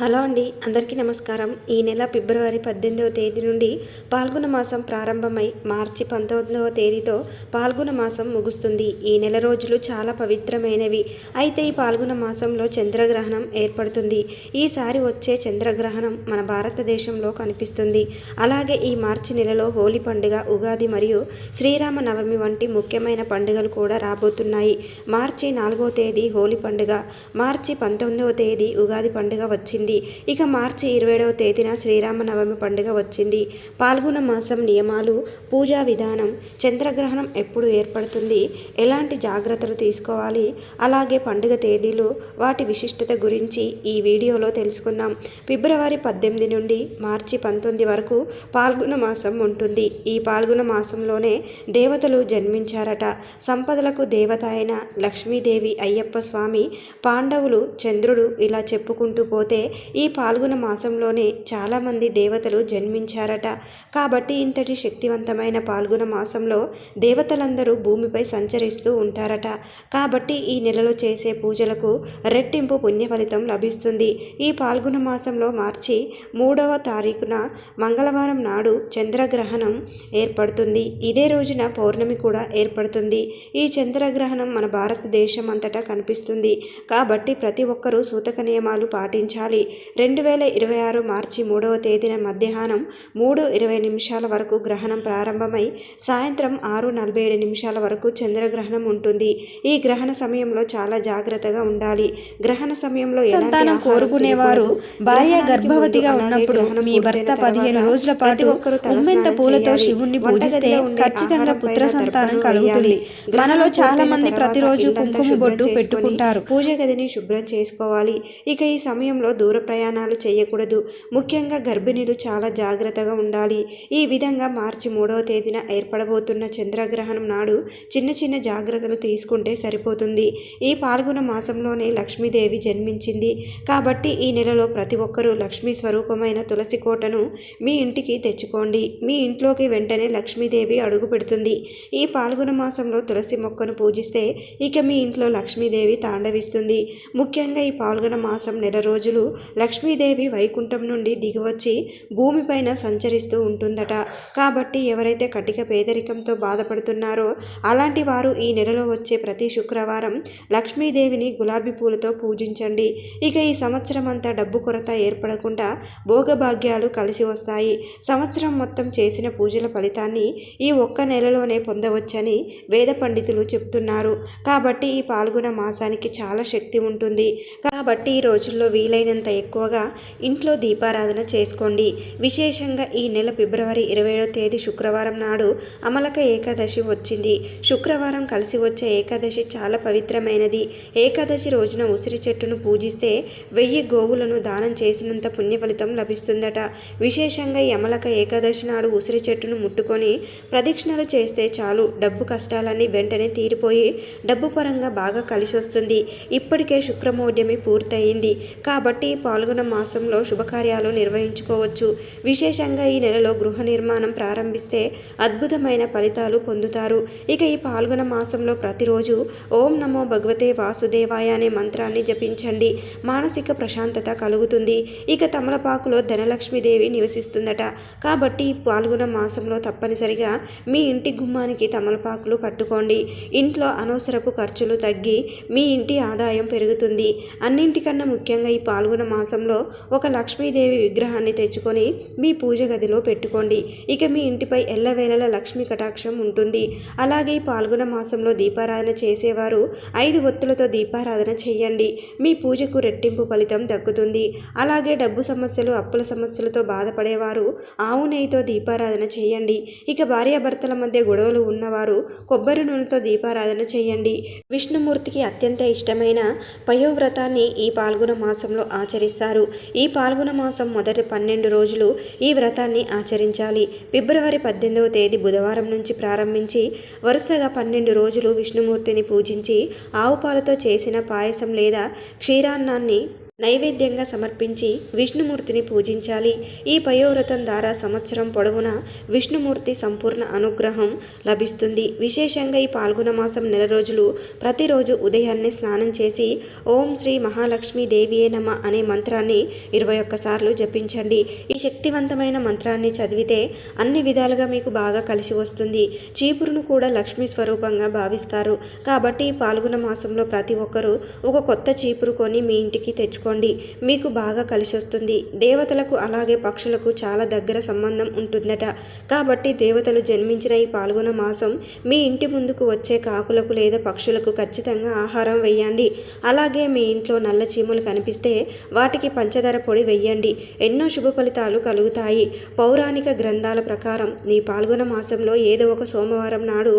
Hello అండి అందరికీ నమస్కారం. ఈ నెల ఫిబ్రవరి పద్దెనిమిదవ తేదీ నుండి పాల్గొన మాసం ప్రారంభమై మార్చి పంతొమ్మిదవ తేదీతో పాల్గొన మాసం ముగుస్తుంది. ఈ నెల రోజులు చాలా పవిత్రమైనవి. అయితే ఈ పాల్గొన మాసంలో చంద్రగ్రహణం ఏర్పడుతుంది. ఈసారి వచ్చే చంద్రగ్రహణం మన భారతదేశంలో కనిపిస్తుంది. అలాగే ఈ మార్చి నెలలో హోలీ పండుగ ఉగాది మరియు శ్రీరామ నవమి వంటి ముఖ్యమైన పండుగలు కూడా రాబోతున్నాయి. మార్చి నాలుగవ తేదీ హోలీ పండుగ మార్చి పంతొమ్మిదవ తేదీ ఉగాది పండుగ వచ్చింది. ఇక మార్చి ఇరవైడవ తేదీన శ్రీరామనవమి పండుగ వచ్చింది. పాల్గొన మాసం నియమాలు పూజా విధానం చంద్రగ్రహణం ఎప్పుడు ఏర్పడుతుంది ఎలాంటి జాగ్రత్తలు తీసుకోవాలి అలాగే పండుగ తేదీలు వాటి విశిష్టత గురించి ఈ వీడియోలో తెలుసుకుందాం. ఫిబ్రవరి పద్దెనిమిది నుండి మార్చి పంతొమ్మిది వరకు పాల్గొన మాసం ఉంటుంది. ఈ పాల్గొన మాసంలోనే దేవతలు జన్మించారట. సంపదలకు దేవత అయిన లక్ష్మీదేవి అయ్యప్ప స్వామి పాండవులు చంద్రుడు ఇలా చెప్పుకుంటూ పోతే ఈ పాల్గొన మాసంలోనే చాలామంది దేవతలు జన్మించారట. కాబట్టి ఇంతటి శక్తివంతమైన పాల్గొన మాసంలో దేవతలందరూ భూమిపై సంచరిస్తూ ఉంటారట. కాబట్టి ఈ నెలలో చేసే పూజలకు రెట్టింపు పుణ్య ఫలితం లభిస్తుంది. ఈ పాల్గొన మాసంలో మార్చి మూడవ తారీఖున మంగళవారం నాడు చంద్రగ్రహణం ఏర్పడుతుంది. ఇదే రోజున పౌర్ణమి కూడా ఏర్పడుతుంది. ఈ చంద్రగ్రహణం మన భారతదేశం అంతటా కనిపిస్తుంది. కాబట్టి ప్రతి ఒక్కరూ సూతక నియమాలు పాటించాలి. రెండు వేల ఇరవై ఆరు మార్చి మూడవ తేదీన మధ్యాహ్నం మూడు ఇరవై నిమిషాల వరకు గ్రహణం ప్రారంభమై సాయంత్రం ఆరు నలభై ఏడు నిమిషాల వరకు చంద్రగ్రహణం ఉంటుంది ఈ గ్రహణ సమయంలో చాలా జాగ్రత్తగా ఉండాలి గ్రహణ సమయంలో సంతానం కోరుకునేవారు. భార్య గర్భవతిగా ఉన్నప్పుడు మీ భర్త పదిహేను రోజుల పాటు ఉమ్మెంత పూలతో. శివుణ్ణి పూజిస్తే ఖచ్చితంగా పుత్ర సంతానం కలుగుతుంది. మనలో చాలా మంది ప్రతిరోజు కుంకుమ బొట్టు పెట్టుకుంటారు పూజ గదిని శుభ్రం చేసుకోవాలి ఇక ఈ సమయంలో దూర ప్రయాణాలు చేయకూడదు. ముఖ్యంగా గర్భిణీలు చాలా జాగ్రత్తగా ఉండాలి. ఈ విధంగా మార్చి మూడవ తేదీన ఏర్పడబోతున్న చంద్రగ్రహణం నాడు చిన్న చిన్న జాగ్రత్తలు తీసుకుంటే సరిపోతుంది. ఈ పాల్గొన మాసంలోనే లక్ష్మీదేవి జన్మించింది. కాబట్టి ఈ నెలలో ప్రతి ఒక్కరూ లక్ష్మీ స్వరూపమైన తులసి కోటను మీ ఇంటికి తెచ్చుకోండి. మీ ఇంట్లోకి వెంటనే లక్ష్మీదేవి అడుగు పెడుతుంది. ఈ పాల్గొన మాసంలో తులసి మొక్కను పూజిస్తే ఇక మీ ఇంట్లో లక్ష్మీదేవి తాండవిస్తుంది. ముఖ్యంగా ఈ పాల్గొన మాసం నెల రోజులు లక్ష్మీదేవి వైకుంఠం నుండి దిగివచ్చి భూమిపైన సంచరిస్తూ ఉంటుందట. కాబట్టి ఎవరైతే కటిక పేదరికంతో బాధపడుతున్నారో అలాంటి వారు ఈ నెలలో వచ్చే ప్రతి శుక్రవారం లక్ష్మీదేవిని గులాబీ పూలతో పూజించండి. ఇక ఈ సంవత్సరం అంతా డబ్బు కొరత ఏర్పడకుండా భోగభాగ్యాలు కలిసి వస్తాయి. సంవత్సరం మొత్తం చేసిన పూజల ఫలితాన్ని ఈ ఒక్క నెలలోనే పొందవచ్చని వేద పండితులు చెప్తున్నారు. కాబట్టి ఈ పాల్గొన మాసానికి చాలా శక్తి ఉంటుంది. కాబట్టి ఈ రోజుల్లో వీలైనంత ఎక్కువగా ఇంట్లో దీపారాధన చేసుకోండి. విశేషంగా ఈ నెల ఫిబ్రవరి ఇరవై తేదీ శుక్రవారం నాడు అమలక ఏకాదశి వచ్చింది. శుక్రవారం కలిసి వచ్చే ఏకాదశి చాలా పవిత్రమైనది. ఏకాదశి రోజున ఉసిరి చెట్టును పూజిస్తే వెయ్యి గోవులను దానం చేసినంత పుణ్య ఫలితం లభిస్తుందట. విశేషంగా ఈ అమలక ఏకాదశి నాడు ఉసిరి చెట్టును ముట్టుకొని ప్రదక్షిణలు చేస్తే చాలు. డబ్బు కష్టాలన్నీ వెంటనే తీరిపోయి డబ్బు పరంగా బాగా కలిసి వస్తుంది ఇప్పటికే శుక్రమౌఢ్యమి పూర్తయింది. కాబట్టి పాల్గొన మాసంలో శుభకార్యాలు నిర్వహించుకోవచ్చు. విశేషంగా ఈ నెలలో గృహ నిర్మాణం ప్రారంభిస్తే అద్భుతమైన ఫలితాలు పొందుతారు. ఇక ఈ పాల్గొన మాసంలో ప్రతిరోజు ఓం నమో భగవతే వాసుదేవాయ అనే మంత్రాన్ని జపించండి. మానసిక ప్రశాంతత కలుగుతుంది. ఇక తమలపాకులో ధనలక్ష్మీదేవి నివసిస్తుందట. కాబట్టి ఈ పాల్గొన మాసంలో తప్పనిసరిగా మీ ఇంటి గుమ్మానికి తమలపాకులు కట్టుకోండి. ఇంట్లో అనవసరపు ఖర్చులు తగ్గి మీ ఇంటి ఆదాయం పెరుగుతుంది. అన్నింటికన్నా ముఖ్యంగా ఈ పాల్గొన మాసంలో ఒక లక్ష్మీదేవి విగ్రహాన్ని తెచ్చుకొని మీ పూజ గదిలో పెట్టుకోండి. ఇక మీ ఇంటిపై ఎల్లవేళలా లక్ష్మీ కటాక్షం ఉంటుంది. అలాగే ఈ పాల్గొన మాసంలో దీపారాధన చేసేవారు ఐదు ఒత్తులతో దీపారాధన చేయండి. మీ పూజకు రెట్టింపు ఫలితం దక్కుతుంది. అలాగే డబ్బు సమస్యలు అప్పుల సమస్యలతో బాధపడేవారు ఆవు నెయ్యితో దీపారాధన చేయండి. ఇక భార్యాభర్తల మధ్య గొడవలు ఉన్నవారు కొబ్బరి నూనెతో దీపారాధన చేయండి. విష్ణుమూర్తికి అత్యంత ఇష్టమైన పయోవ్రతాన్ని ఈ పాల్గొన మాసంలో ఆచరిస్తారు. ఈ పాల్గొన మాసం మొదటి పన్నెండు రోజులు ఈ వ్రతాన్ని ఆచరించాలి. ఫిబ్రవరి పద్దెనిమిదవ తేదీ బుధవారం నుంచి ప్రారంభించి వరుసగా పన్నెండు రోజులు విష్ణుమూర్తిని పూజించి ఆవు పాలతో చేసిన పాయసం లేదా క్షీరాన్నాన్ని నైవేద్యంగా సమర్పించి విష్ణుమూర్తిని పూజించాలి. ఈ పయోవ్రతం ద్వారా సంవత్సరం పొడవునా విష్ణుమూర్తి సంపూర్ణ అనుగ్రహం లభిస్తుంది. విశేషంగా ఈ పాల్గొన మాసం నెల రోజులు ప్రతిరోజు ఉదయాన్నే స్నానం చేసి ఓం శ్రీ మహాలక్ష్మీ దేవియే నమ అనే మంత్రాన్ని ఇరవై ఒక్కసార్లు జపించండి. ఈ శక్తివంతమైన మంత్రాన్ని చదివితే అన్ని విధాలుగా మీకు బాగా కలిసి వస్తుంది. చీపురును కూడా లక్ష్మీ స్వరూపంగా భావిస్తారు. కాబట్టి ఈ పాల్గొన మాసంలో ప్రతి ఒక్కరూ ఒక కొత్త చీపురు కొని మీ ఇంటికి తెచ్చుకో తెచ్చుకోండి మీకు బాగా కలిసి వస్తుంది దేవతలకు అలాగే పక్షులకు చాలా దగ్గర సంబంధం ఉంటుందట. కాబట్టి దేవతలు జన్మించిన ఈ పాల్గొన మాసం మీ ఇంటి ముందుకు వచ్చే కాకులకు లేదా పక్షులకు ఖచ్చితంగా ఆహారం వేయండి అలాగే మీ ఇంట్లో నల్ల చీమలు కనిపిస్తే వాటికి పంచదార పొడి వెయ్యండి. ఎన్నో శుభ ఫలితాలు కలుగుతాయి. పౌరాణిక గ్రంథాల ప్రకారం ఈ పాల్గొన మాసంలో ఏదో ఒక సోమవారం నాడు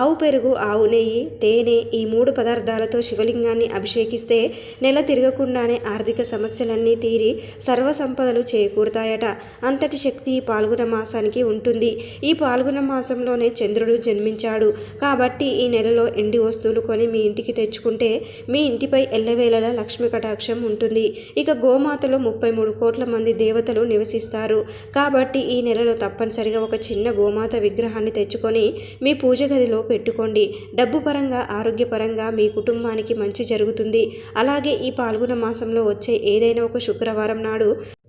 ఆవు పెరుగు ఆవు నెయ్యి తేనె ఈ మూడు పదార్థాలతో శివలింగాన్ని అభిషేకిస్తే నెల తిరగకుండానే ఆర్థిక సమస్యలన్నీ తీరి సర్వసంపదలు చేకూరుతాయట. అంతటి శక్తి పాల్గొన మాసానికి ఉంటుంది. ఈ పాల్గొన మాసంలోనే చంద్రుడు జన్మించాడు. కాబట్టి ఈ నెలలో ఎండి వస్తువులు కొని మీ ఇంటికి తెచ్చుకుంటే మీ ఇంటిపై ఎల్లవేళలా లక్ష్మి కటాక్షం ఉంటుంది. ఇక గోమాతలో ముప్పై మూడు కోట్ల మంది దేవతలు నివసిస్తారు. కాబట్టి ఈ నెలలో తప్పనిసరిగా ఒక చిన్న గోమాత విగ్రహాన్ని తెచ్చుకొని మీ పూజ గదిలో పెట్టుకోండి. డబ్బు పరంగా ఆరోగ్యపరంగా మీ కుటుంబానికి మంచి జరుగుతుంది. అలాగే ఈ పాల్గొన మాసంలో వచ్చే ఏదైనా ఒక శుక్రవారం నాడు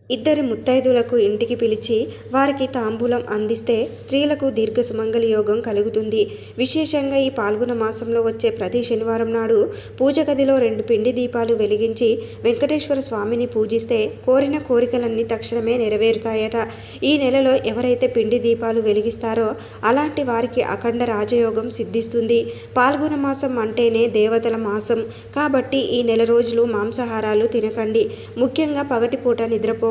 ఇద్దరు ముత్తైదులకు ఇంటికి పిలిచి వారికి తాంబూలం అందిస్తే స్త్రీలకు దీర్ఘ సుమంగళి యోగం కలుగుతుంది. విశేషంగా ఈ పాల్గొన మాసంలో వచ్చే ప్రతి శనివారం నాడు పూజ గదిలో రెండు పిండి దీపాలు వెలిగించి వెంకటేశ్వర స్వామిని పూజిస్తే కోరిన కోరికలన్నీ తక్షణమే నెరవేరుతాయట. ఈ నెలలో ఎవరైతే పిండి దీపాలు వెలిగిస్తారో అలాంటి వారికి అఖండ రాజయోగం సిద్ధిస్తుంది. పాల్గొన మాసం అంటేనే దేవతల మాసం. కాబట్టి ఈ నెల రోజులు మాంసాహారాలు తినకండి. ముఖ్యంగా పగటిపూట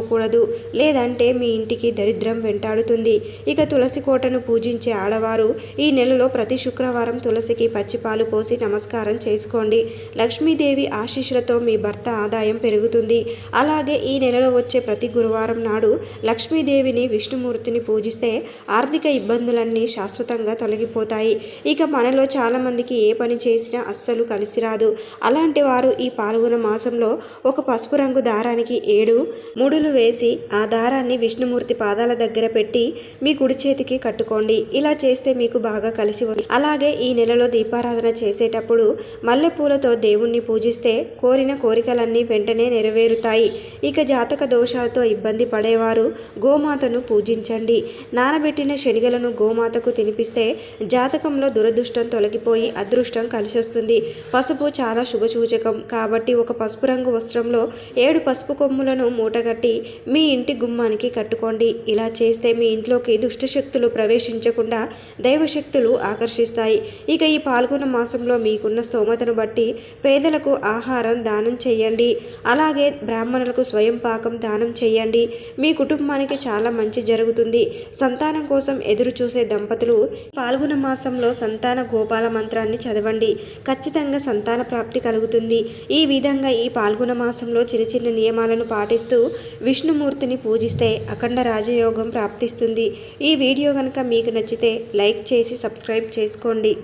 నిద్రపోకూడదు లేదంటే మీ ఇంటికి దరిద్రం వెంటాడుతుంది. ఇక తులసి కోటను పూజించే ఆడవారు ఈ నెలలో ప్రతి శుక్రవారం తులసికి పచ్చిపాలు పోసి నమస్కారం చేసుకోండి. లక్ష్మీదేవి ఆశీస్సులతో మీ భర్త ఆదాయం పెరుగుతుంది. అలాగే ఈ నెలలో వచ్చే ప్రతి గురువారం నాడు లక్ష్మీదేవిని విష్ణుమూర్తిని పూజిస్తే ఆర్థిక ఇబ్బందులన్నీ శాశ్వతంగా తొలగిపోతాయి. ఇక మనలో చాలామందికి ఏ పని చేసినా అస్సలు కలిసి రాదు అలాంటి వారు ఈ పాల్గొన మాసంలో ఒక పసుపు రంగు దారానికి ఏడు ముడులు వేసి ఆ దారాన్ని విష్ణుమూర్తి పాదాల దగ్గర పెట్టి మీ కుడి చేతికి కట్టుకోండి. ఇలా చేస్తే మీకు బాగా కలిసి వస్తుంది. అలాగే ఈ నెలలో దీపారాధన చేసేటప్పుడు మల్లెపూలతో దేవుణ్ణి పూజిస్తే కోరిన కోరికలన్నీ వెంటనే నెరవేరుతాయి. ఇక జాతక దోషాలతో ఇబ్బంది పడేవారు గోమాతను పూజించండి. నానబెట్టిన శనిగలను గోమాతకు తినిపిస్తే జాతకంలో దురదృష్టం తొలగిపోయి అదృష్టం కలిసొస్తుంది. పసుపు చాలా శుభసూచకం. కాబట్టి ఒక పసుపు రంగు వస్త్రంలో ఏడు పసుపు కొమ్ములను మూటగట్టి మీ ఇంటి గుమ్మానికి కట్టుకోండి. ఇలా చేస్తే మీ ఇంట్లోకి దుష్టశక్తులు ప్రవేశించకుండా దైవశక్తులు ఆకర్షిస్తాయి. ఇక ఈ పాల్గొన మాసంలో మీకున్న స్తోమతను బట్టి పేదలకు ఆహారం దానం చేయండి. అలాగే బ్రాహ్మణులకు స్వయం పాకం దానం చేయండి. మీ కుటుంబానికి చాలా మంచి జరుగుతుంది. సంతానం కోసం ఎదురు చూసే దంపతులు పాల్గొన మాసంలో సంతాన గోపాల మంత్రాన్ని చదవండి. ఖచ్చితంగా సంతాన ప్రాప్తి కలుగుతుంది. ఈ విధంగా ఈ పాల్గొన మాసంలో చిన్న చిన్న నియమాలను పాటిస్తూ విష్ణుమూర్తిని పూజిస్తే అఖండ రాజయోగం ప్రాప్తిస్తుంది. ఈ వీడియో కనుక మీకు నచ్చితే లైక్ చేసి సబ్స్క్రైబ్ చేసుకోండి.